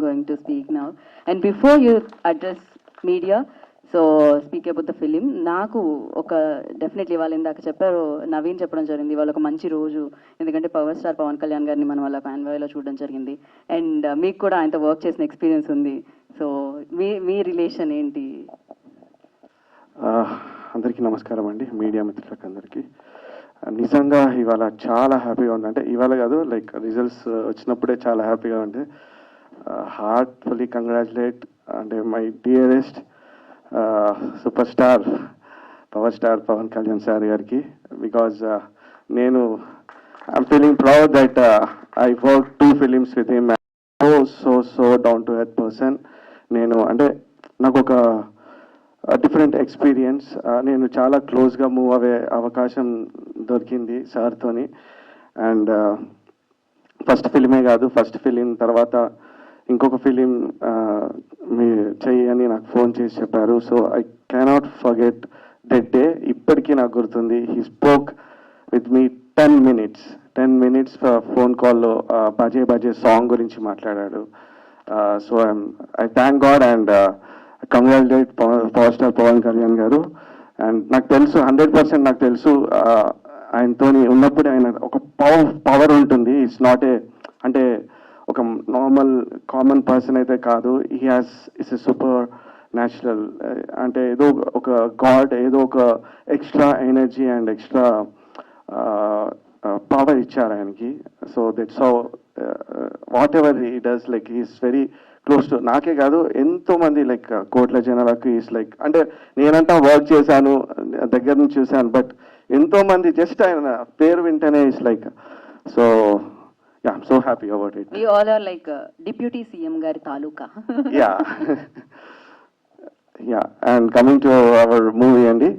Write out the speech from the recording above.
going to speak now. And before you address media, so speak about the film నాకు ఒక definitely వాళ్ళు ఇందాక చెప్పారు నవీన్ చెప్పడం జరిగింది. వాళ్ళు ఒక మంచి రోజు. ఎందుకంటే పవర్ స్టార్ పవన్ కళ్యాణ్ గారిని మనం వాళ్ళ కాన్వాయ్లో చూడడం జరిగింది. అండ్ uh, మీకు కూడా ఆయనతో వర్క్ చేసిన ఎక్స్పీరియన్స్ ఉంది. సో మీ మీ రిలేషన్ ఏంటి? Uh, అందరికీ నమస్కారం అండి. మీడియా మిత్రులకు అందరికీ. నిజంగా ఇవాళ చాలా హ్యాపీగా ఉంది అంటే ఇవాళ కాదు లైక్ రిజల్ట్స్ uh, వచ్చినప్పుడే చాలా హ్యాపీగా ఉంది హార్ట్ఫుల్లీ కంగ్రాచులేట్ అంటే my dearest super star power star Pawan Kalyan sir గారికి బికాజ్ నేను I'm feeling proud that I work two films with him. So so so down to earth person. నేను అంటే నాకు ఒక డిఫరెంట్ ఎక్స్పీరియన్స్ నేను చాలా క్లోజ్గా మూవ్ అయ్యే అవకాశం దొరికింది సార్తోని అండ్ ఫస్ట్ ఫిలిమే కాదు ఫస్ట్ ఫిలిం తర్వాత ఇంకొక ఫిలిం మీ చెయ్యి అని నాకు ఫోన్ చేసి చెప్పారు. So I cannot forget that day ఇప్పటికీ నాకు గుర్తుంది. He spoke with me ten minutes ten minutes phone కాల్లో బజే బజే సాంగ్ గురించి మాట్లాడాడు. So I thank God and congratulate power star Pawan Kalyan గారు. అండ్ నాకు తెలుసు హండ్రెడ్ పర్సెంట్ నాకు తెలుసు ఆయనతోని ఉన్నప్పుడు ఆయన ఒక పవర్ పవర్ ఉంటుంది. ఇట్స్ నాట్ ఏ అంటే ఒక నార్మల్ కామన్ పర్సన్ అయితే కాదు. He has is a supernatural అంటే ఏదో ఒక గాడ్ ఏదో ఒక extra energy and extra power ఇచ్చారు ఆయనకి. So that's how whatever he does like is very close to నాకే కాదు ఎంతో మంది లైక్ కోట్ల జనాలకు ఈస్ లైక్ అంటే నేనంటా వర్క్ చేశాను దగ్గర నుంచి చూశాను బట్ ఎంతో మంది జస్ట్ ఆయన పేరు వింటేనే is like so yeah so happy about it we all are like deputy CM గారి తాలూకా. Yeah yeah and coming to our movie అండి